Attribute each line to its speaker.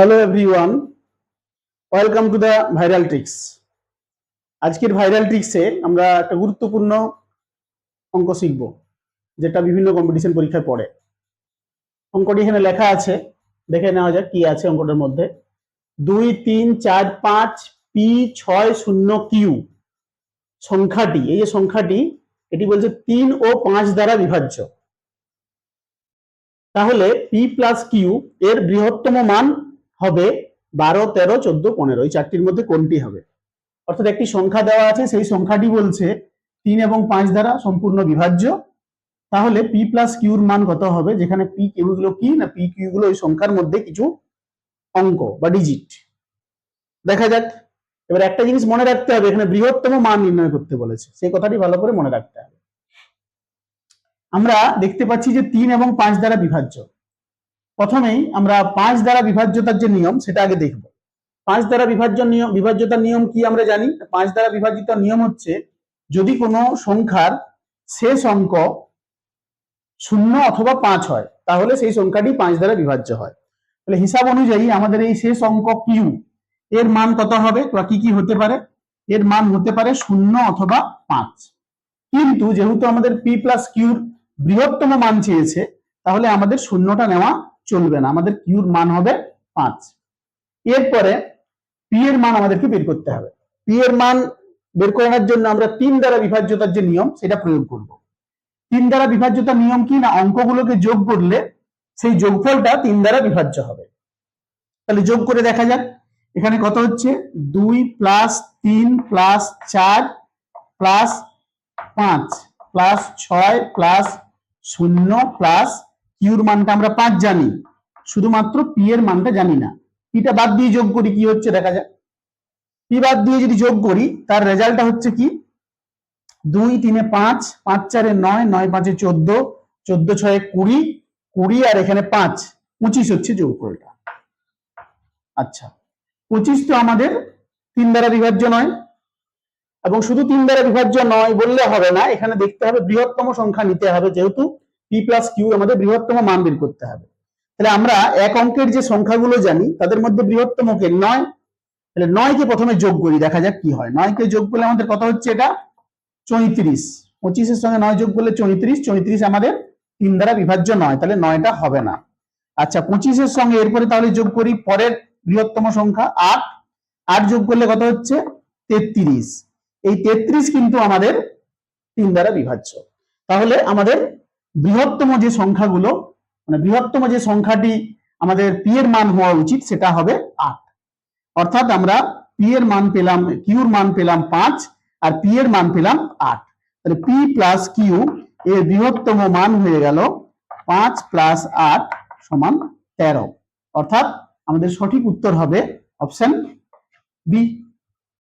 Speaker 1: Hello everyone welcome to the viral tricks আজকের viral ট্রিক্সে আমরা একটা গুরুত্বপূর্ণ অঙ্ক শিখব, যেটা বিভিন্ন কম্পিটিশন পরীক্ষায় পড়ে। অঙ্কটি এখানে লেখা আছে। দেখে নেওয়া যাক কি আছে অঙ্কটার মধ্যে। দুই, তিন, চার, পাঁচ পি ছয়, শূন্য কিউ সংখ্যাটি, এই যে সংখ্যাটি, এটি বলছে তিন ও পাঁচ দ্বারা বিভাজ্য। তাহলে পি প্লাস কিউ এর বৃহত্তম মান হবে বারো, তেরো, চোদ্দ, পনেরো। এই চারটির মধ্যে কোনটি হবে? অর্থাৎ একটি সংখ্যা দেওয়া আছে, সেই সংখ্যাটি বলছে তিন এবং পাঁচ দ্বারা সম্পূর্ণ বিভাজ্য। তাহলে পি প্লাস কিউর মান কত হবে? যেখানে পি কিউ গুলো কি না পি কিউ গুলো ওই সংখ্যার মধ্যে কিছু অঙ্ক বা ডিজিট দেখা যাক। এবার একটা জিনিস মনে রাখতে হবে, এখানে বৃহত্তম মান নির্ণয় করতে বলেছে। সেই কথাটি ভালো করে মনে রাখতে হবে। আমরা দেখতে পাচ্ছি যে তিন এবং পাঁচ দ্বারা বিভাজ্য। প্রথমেই আমরা পাঁচ দ্বারা বিভাজ্যতার যে নিয়ম সেটা আগে দেখব। পাঁচ দ্বারা বিভাজ্য নিয়ম, বিভাজ্যতার নিয়ম কি আমরা জানি? পাঁচ দ্বারা বিভাজিত নিয়ম হচ্ছে যদি কোনো সংখ্যার শেষ অঙ্ক শূন্য অথবা পাঁচ হয়, তাহলে সেই সংখ্যাটি পাঁচ দ্বারা বিভাজ্য হয়। তাহলে হিসাব অনুযায়ী আমাদের এই শেষ অঙ্ক কিউ এর মান কত হবে বা কি কি হতে পারে? এর মান হতে পারে শূন্য অথবা পাঁচ। কিন্তু যেহেতু আমাদের পি প্লাস কিউর বৃহত্তম মান চেয়েছে, তাহলে আমাদের শূন্যটা নেওয়া চলবে না। আমাদের কিউর মান হবে পাঁচ। এরপরে পি এর মান আমাদেরকে বের করতে হবে। পি এর মান বের করানোর জন্য আমরা তিন দ্বারা বিভাজ্যতার যে নিয়ম, সেটা প্রয়োগ করব। তিন দ্বারা বিভাজ্যতার নিয়ম কি না? অঙ্কগুলোকে যোগ করলে সেই যোগফলটা তিন দ্বারা বিভাজ্য হবে। তাহলে যোগ করে দেখা যাক। এখানে কত হচ্ছে? দুই প্লাস তিন প্লাস চার প্লাস পাঁচ, প্লাস ছয় প্লাস শূন্য প্লাস কিউর মানটা আমরা পাঁচ জানি। শুধুমাত্র পি এর মানটা জানি না। পিটা বাদ দিয়ে যোগ করি, কি হচ্ছে দেখা যাক। পি বাদ দিয়ে যদি যোগ করি, তার রেজাল্টটা হচ্ছে কি? দুই তিনে পাঁচ পাঁচ চারে নয় নয় পাঁচে চোদ্দ চোদ্দ ছয়ে কুড়ি কুড়ি আর এখানে পাঁচ। পঁচিশ হচ্ছে যোগ যোগফলটা আচ্ছা পঁচিশ তো আমাদের তিন দ্বারা বিভাজ্য নয়। এবং শুধু তিন দ্বারা বিভাজ্য নয় বললে হবে না, এখানে দেখতে হবে বৃহত্তম সংখ্যা নিতে হবে যেহেতু পি প্লাস কিউ আমাদের বৃহত্তম মান বের করতে হবে। তাহলে আমরা এক অঙ্কের যে সংখ্যাগুলো জানি, তাদের মধ্যে বৃহত্তম কে নয়। তাহলে নয়কে প্রথমে যোগ করি, দেখা যাক কি হয়। নয়কে যোগ করলে আমাদের কত হচ্ছে এটা? চৈত্রিশ। পঁচিশের সঙ্গে নয় যোগ করলে চৈত্রিশ। চৈত্রিশ আমাদের তিন দ্বারা বিভাজ্য নয়, তাহলে নয়টা হবে না। আচ্ছা পঁচিশের সঙ্গে এরপরে তাহলে যোগ করি পরের বৃহত্তম সংখ্যা আট। আট যোগ করলে কত হচ্ছে? তেত্রিশ। এই তেত্রিশ কিন্তু আমাদের তিন দ্বারা বিভাজ্য। তাহলে আমাদের বৃহত্তম যে সংখ্যাগুলো মানে বৃহত্তম যে সংখ্যাটি আমাদের পি এর মান হওয়া উচিত, সেটা হবে আট। অর্থাৎ আমরা পি এর মান পেলাম কিউর মান পেলাম পাঁচ, আর পি এর মান পেলাম আট। তাহলে পি প্লাস কিউ এর বৃহত্তম মান হয়ে গেল পাঁচ প্লাস আট সমান তেরো। অর্থাৎ আমাদের সঠিক উত্তর হবে অপশন বি